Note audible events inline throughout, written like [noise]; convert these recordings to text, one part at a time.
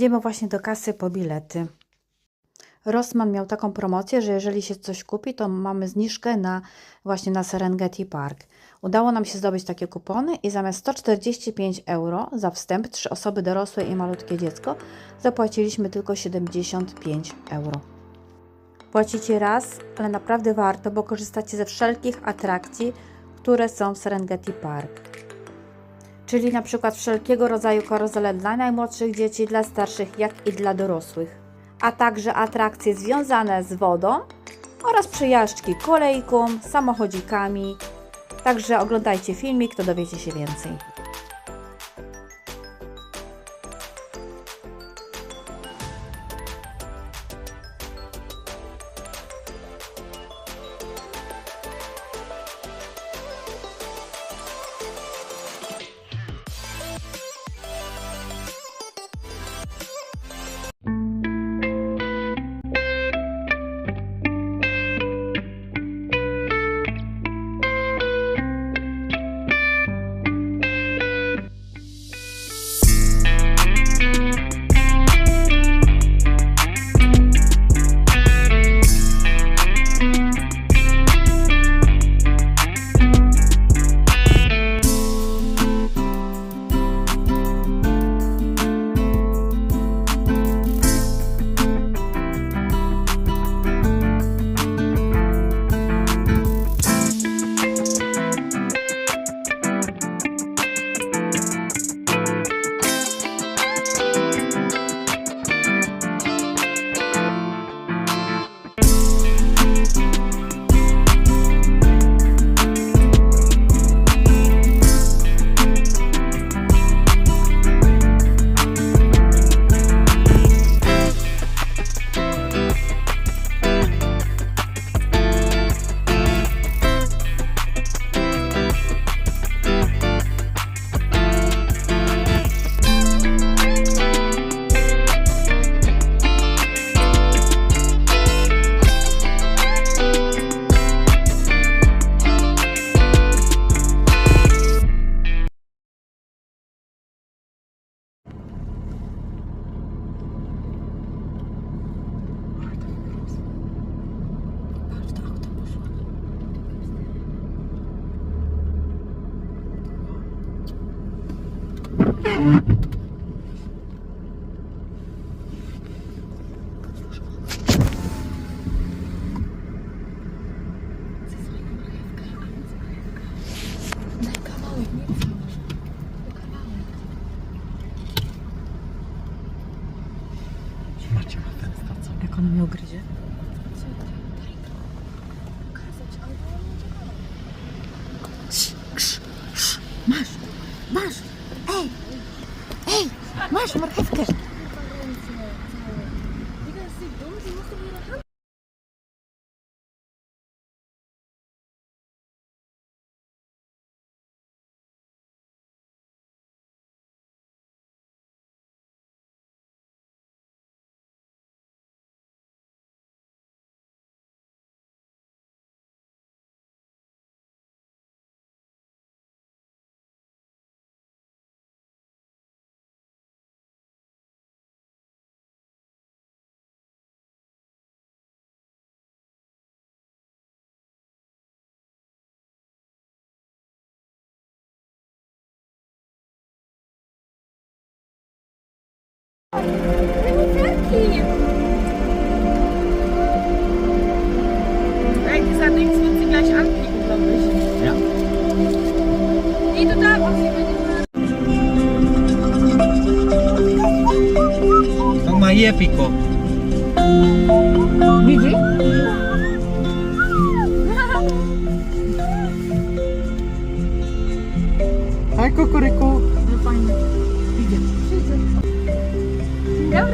Jedziemy właśnie do kasy po bilety. Rossmann miał taką promocję, że jeżeli się coś kupi, to mamy zniżkę na właśnie na Serengeti Park. Udało nam się zdobyć takie kupony i zamiast 145 euro za wstęp, trzy osoby dorosłe i malutkie dziecko, zapłaciliśmy tylko 75 euro. Płacicie raz, ale naprawdę warto, bo korzystacie ze wszelkich atrakcji, które są w Serengeti Park. Czyli na przykład wszelkiego rodzaju karuzele dla najmłodszych dzieci, dla starszych, jak i dla dorosłych. A także atrakcje związane z wodą oraz przejażdżki kolejką, samochodzikami. Także oglądajcie filmik, to dowiecie się więcej.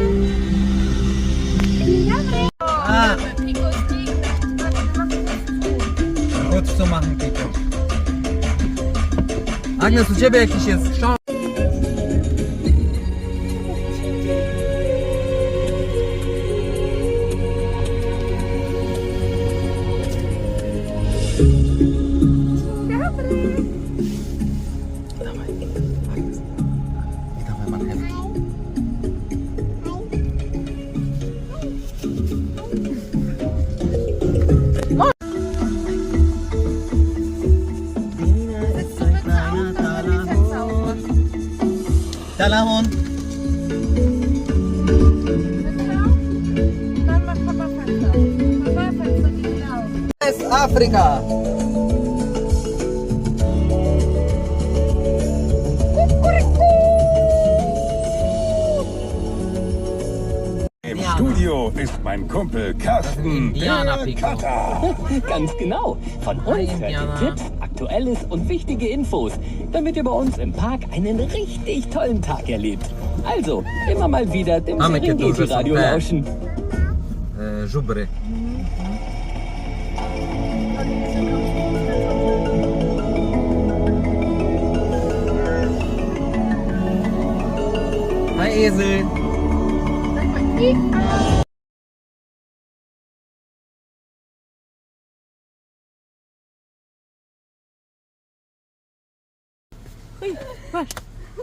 Dzień dobry. Dzień dobry. A, Piko ist die. chodź co machen. Agnes, u ciebie jakiś jest krząg. Afryka. Im. Studio ist mein Kumpel Carsten, Indianer der Pico. [laughs] Ganz genau. Von uns hört ihr Tipps, Aktuelles und wichtige Infos, damit ihr bei uns im Park einen richtig tollen Tag erlebt. Also, immer mal wieder dem Serengeti-Radio lauschen. Żubry. Hi Esel.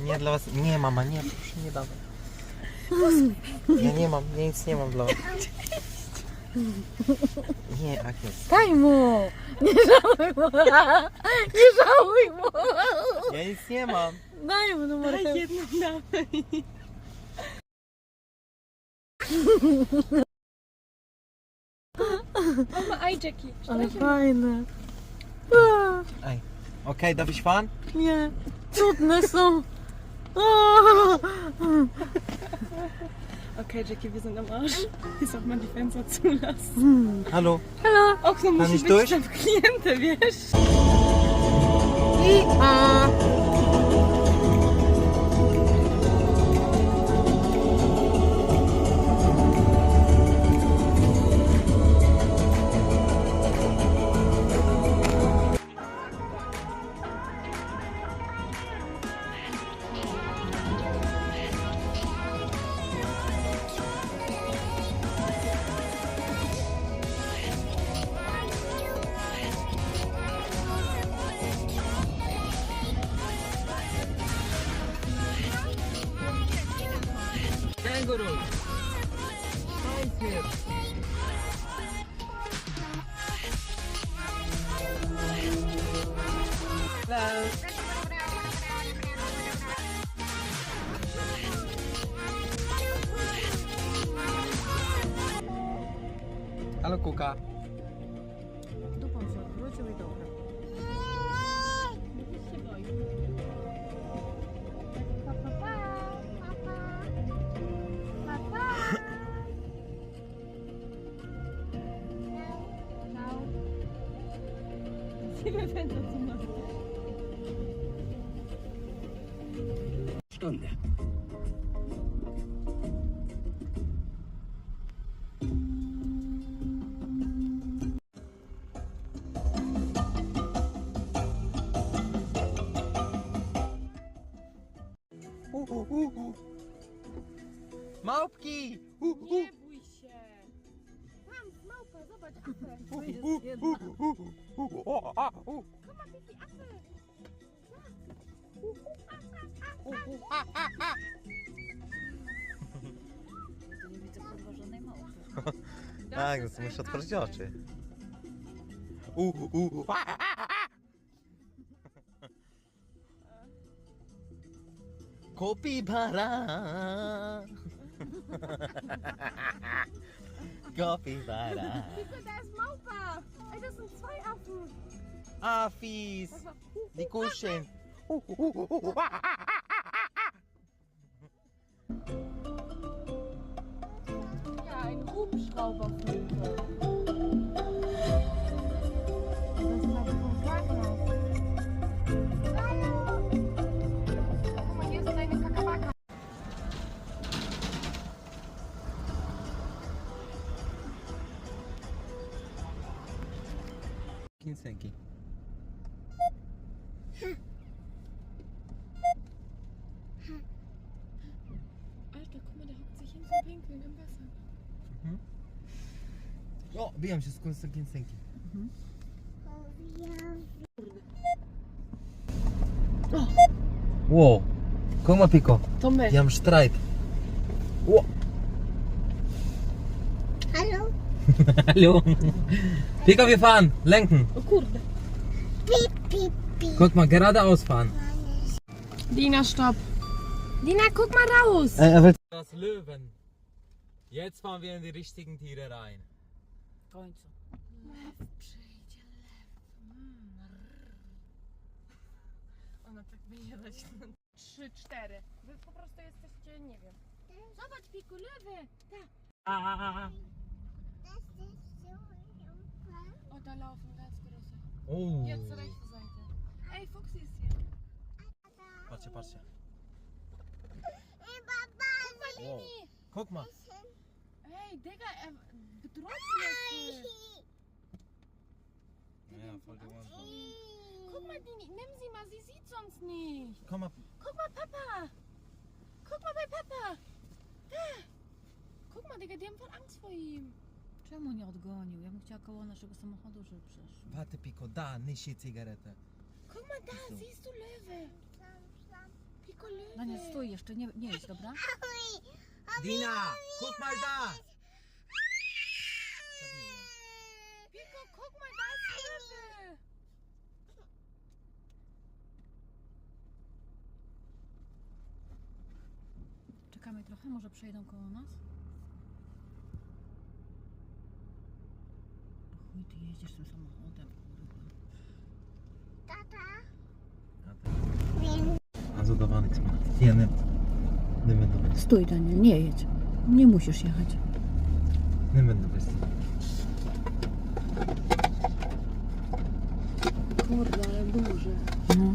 Nie dla was. Nie mama, nie, proszę nie dawaj. Ja nie mam, ja nic nie mam dla was. Nie, Agnes. Daj mu! Nie żałuj mu! Nie żałuj mu! Ja nic nie mam. Daj mu numer Jedną Mach mal Ei, Jackie. Alle Beine. Ah. Ei. Okay, darf ich fahren? Ja. Tut nicht so. Ah. Okay, Jackie, wir sind am Arsch. Hier soll man die Fenster zulassen. Hm. Hallo. Hallo. Auch so muss ich durch. Kliente wirst. Ja. మనకు ఒక uh, uh, uh, ah, uh. Nie widzę kurwa żadnej małpy. Tak, więc muszę otworzyć oczy. Uh, uh, ah, ah, ah, ah. Kopibara. [laughs] Kopibara. Da ist Maupa. Ey, das sind zwei Affen. Ah, fies. Die kuscheln. Uh, uh, uh, uh, uh, ah, ah, [laughs] ah, ah, ah. Ja, ein Hubschraubervögel. Bijam się z kunstem Kinsenki. Wow. Guck mal, Pico. Tomek. Die haben Streit. Wow. Hallo? [laughs] Hallo. Pico, wir fahren. Lenken. Oh kurde. Piep, piep, piep. Guck mal, geradeaus fahren. Dina, stopp. Lina, guck mal raus. Das Löwen. Jetzt fahren wir in die richtigen Tiere rein. W końcu. Ona tak wyjechać. Trzy, cztery. Wy po prostu jesteście, nie wiem. Zobacz, Piku, lewy. Tak. O, da laufen ganz große. Oh. Jetzt Seite. Ey, Fuchs ist hier. Patrzcie, patrzcie. Wow. Guck mal. Ey, Digga, er mich jetzt. Ja, voll die Wahnsinn. Guck mal, Lini, nimm sie mal, sie sieht sonst nicht. Komm mal. Guck mal, Papa. Guck mal bei Papa. Da. Guck mal, Digga, die haben voll Angst vor ihm. Czemu nie odgonił? Ja bym chciała koło naszego samochodu, żeby przeszł. Warte, Pico, da, nicht die Zigarette. Guck mal da, siehst du Löwe? Pico Löwe. Nie, stój jeszcze, nie, nie jedź, dobra? Dina, guck mal da. Pico, guck mal, da ist Löwe. Trochę, może przejdą koło nas? Chuj, ty jeździsz tym samochodem, kurwa. Nichts mehr. Hier, nimm. Nimm, wenn du willst. Stój, Daniel, nie jedź. Nie musisz jechać. Wenn du willst. Kurde, ale duże. No.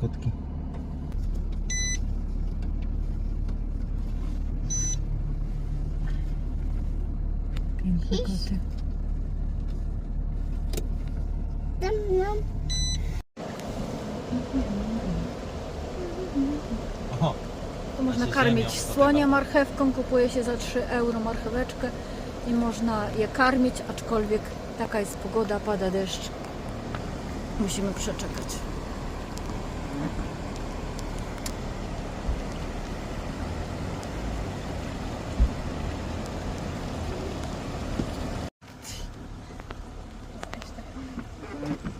Kotki. Piękne koty. Aha. Tu można się karmić słonia marchewką, kupuje się za 3 euro marcheweczkę i można je karmić, aczkolwiek taka jest pogoda, pada deszcz. Musimy przeczekać.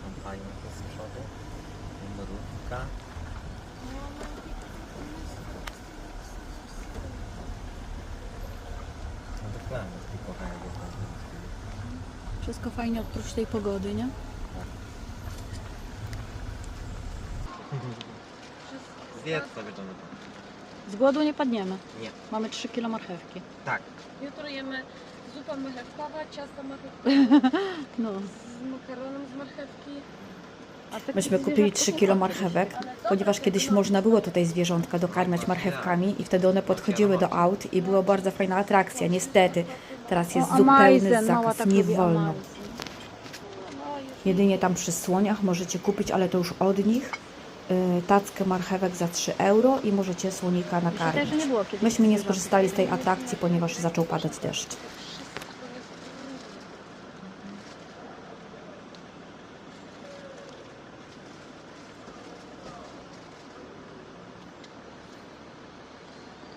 Tam fajnie to z przodu. Mrówka. No to plan, jest kochanie Wszystko fajnie oprócz tej pogody, nie? Zjedz sobie to. Z głodu nie padniemy. Nie. Mamy 3 kilo marchewki. Tak. Jutro jemy zupa marchewkowa, ciasto marchewkowe [laughs] No. z makaronem z marchewki. Myśmy kupili 3 kilo marchewek, ponieważ kiedyś można było tutaj zwierzątka dokarmiać marchewkami i wtedy one podchodziły do aut i była bardzo fajna atrakcja. Niestety, teraz jest zupełny zakaz, nie wolno. Jedynie tam przy słoniach możecie kupić, ale to już od nich, y, tackę marchewek za 3 euro i możecie słonika nakarmić. Myśmy nie skorzystali z tej atrakcji, ponieważ zaczął padać deszcz.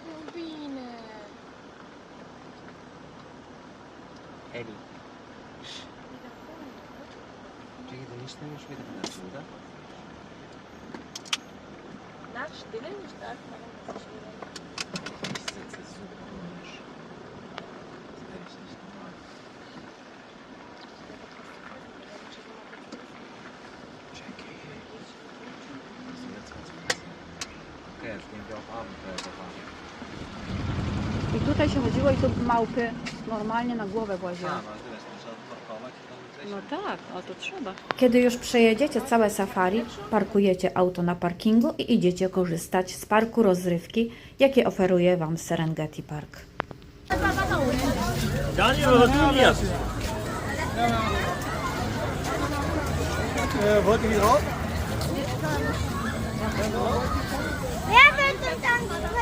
Rubine. Eli. Czyli to nic tam już wieder wlecił, tak? Nach Stillen nicht tak? Ich sitze super komisch. Das werde ich nicht normal. Jackie. Das ist jetzt was Okay, jetzt gehen wir auf Abenteuersafari. I tutaj się chodziło i tu małpy normalnie na głowę właziły. A, no No tak, o to trzeba. Kiedy już przejedziecie całe safari, parkujecie auto na parkingu i idziecie korzystać z parku rozrywki, jakie oferuje Wam Serengeti Park. Wer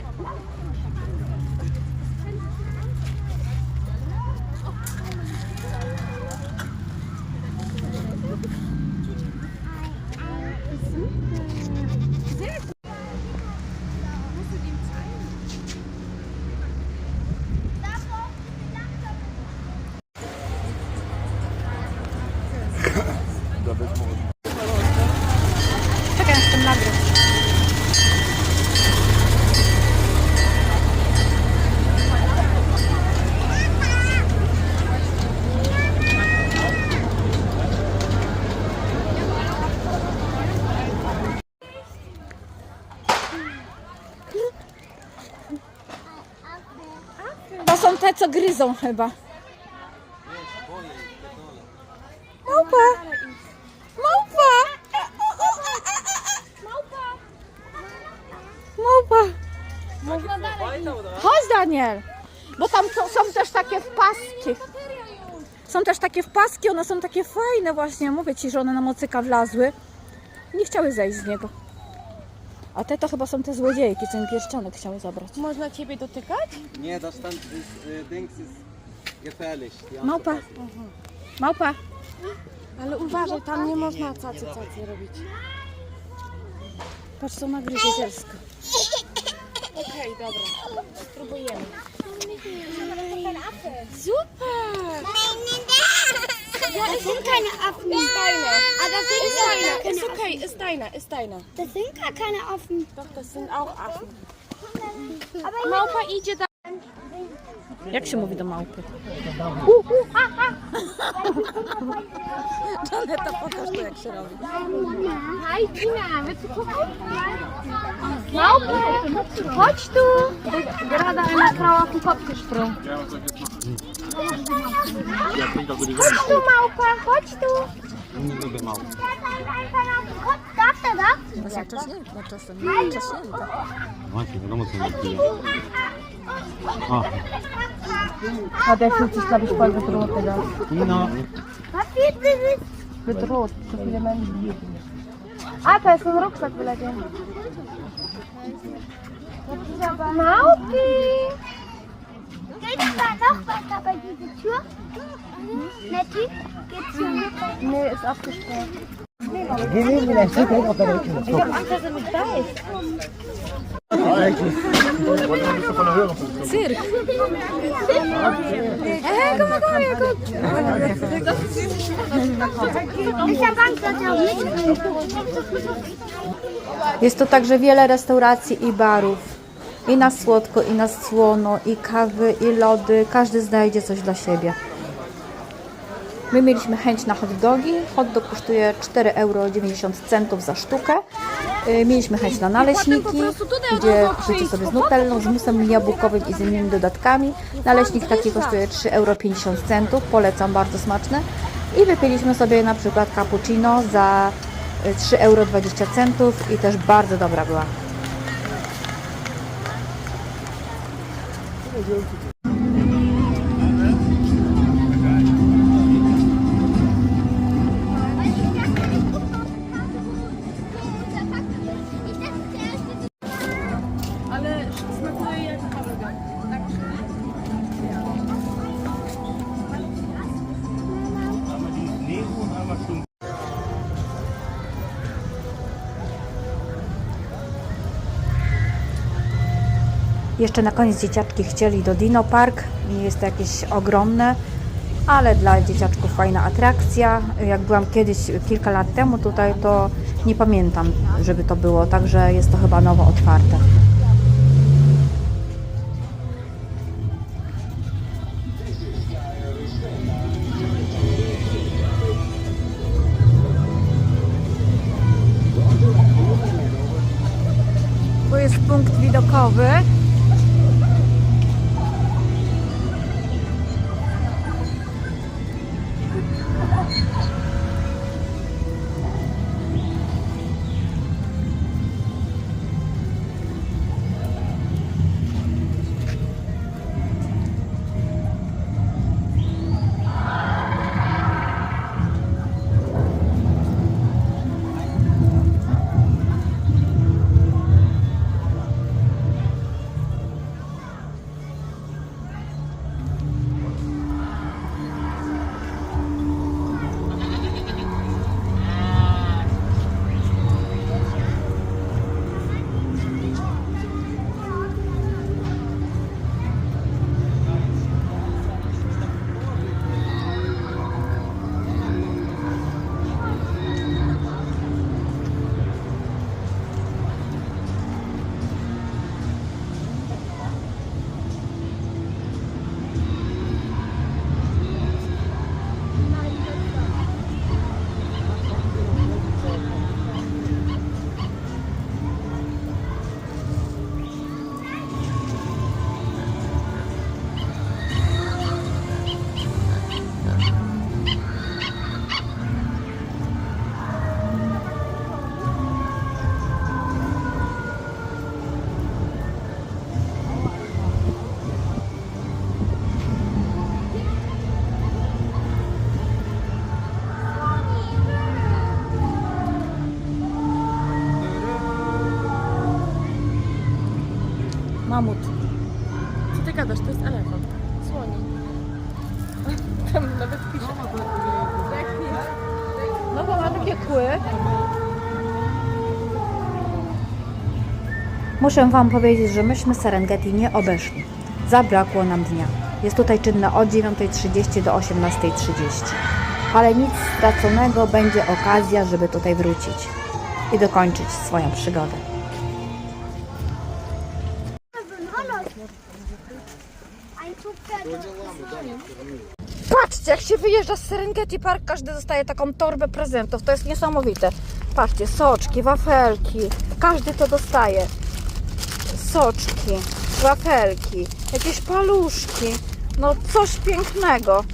Нет. Co gryzą chyba. Małpa! Małpa! Małpa! Chodź Daniel! Bo tam są, są też takie wpaski. Są też takie wpaski, one są takie fajne właśnie. Mówię Ci, że one na mocyka wlazły. Nie chciały zejść z niego. A te to chyba są te złodziejki, co mi pierścionek chciały zabrać. Można ciebie dotykać? Nie, das stand ist, äh, Dings ist gefährlich. Die Małpa! Małpa! Ale uważaj, tam nie można cacy cacy robić. Patrz, co ma gryzielsko. Okej, dobra. Spróbujemy. Super! Es sind keine Affen. Ist deine. Aber das sind Ist gar deine. keine Ist okay, ist deine, ist deine. Das sind gar keine Affen. Doch, das sind auch Affen. Aber Małpa idzie da. Jak się mówi do małpy? Janeta, pokaż to jak się robi. Hi, Tina? Maupe, chodź tu. Frau auf den Kopf gesprungen. Chodź tu, Maupa, chodź tu. Nie lubię małp. Darf der da? To są czaśnięta czasem. Czaśnięta. Właśnie, wiadomo co nie. A der fühlt sich, glaube ich, voll bedroht wieder. No. Das? Bedroht, so viele Menschen. A, to jest ten rucksack wyleciał. Maupi. Geht es da noch weiter bei dieser Tür? Nettie, geht's hier noch? Nee, ist abgesperrt. Cyrk. Ich hab Angst, dass er nicht Jest tu także wiele restauracji i barów. I na słodko, i na słono, i kawy, i lody. Każdy znajdzie coś dla siebie. My mieliśmy chęć na hot dogi. Hot dog kosztuje 4,90 euro za sztukę. Y, Mieliśmy chęć na naleśniki, gdzie kupujecie sobie z nutellą, z musem jabłkowym i z innymi dodatkami. Naleśnik taki kosztuje 3,50 euro. Polecam, bardzo smaczne. I wypiliśmy sobie na przykład cappuccino za y, 3,20 euro i też bardzo dobra była. Ale Jeszcze na koniec dzieciaczki chcieli do Dino Park. Nie jest to jakieś ogromne, ale dla dzieciaczków fajna atrakcja. Jak byłam kiedyś, kilka lat temu tutaj, to nie pamiętam, żeby to było, także jest to chyba nowo otwarte. Muszę Wam powiedzieć, że myśmy Serengeti nie obeszli. Zabrakło nam dnia. Jest tutaj czynne od 9.30 do 18.30. Ale nic straconego, będzie okazja, żeby tutaj wrócić i dokończyć swoją przygodę. Patrzcie, jak się wyjeżdża z Serengeti Park, każdy dostaje taką torbę prezentów. To jest niesamowite. Patrzcie, soczki, wafelki. Każdy to dostaje. Soczki, wafelki, jakieś paluszki. No coś pięknego.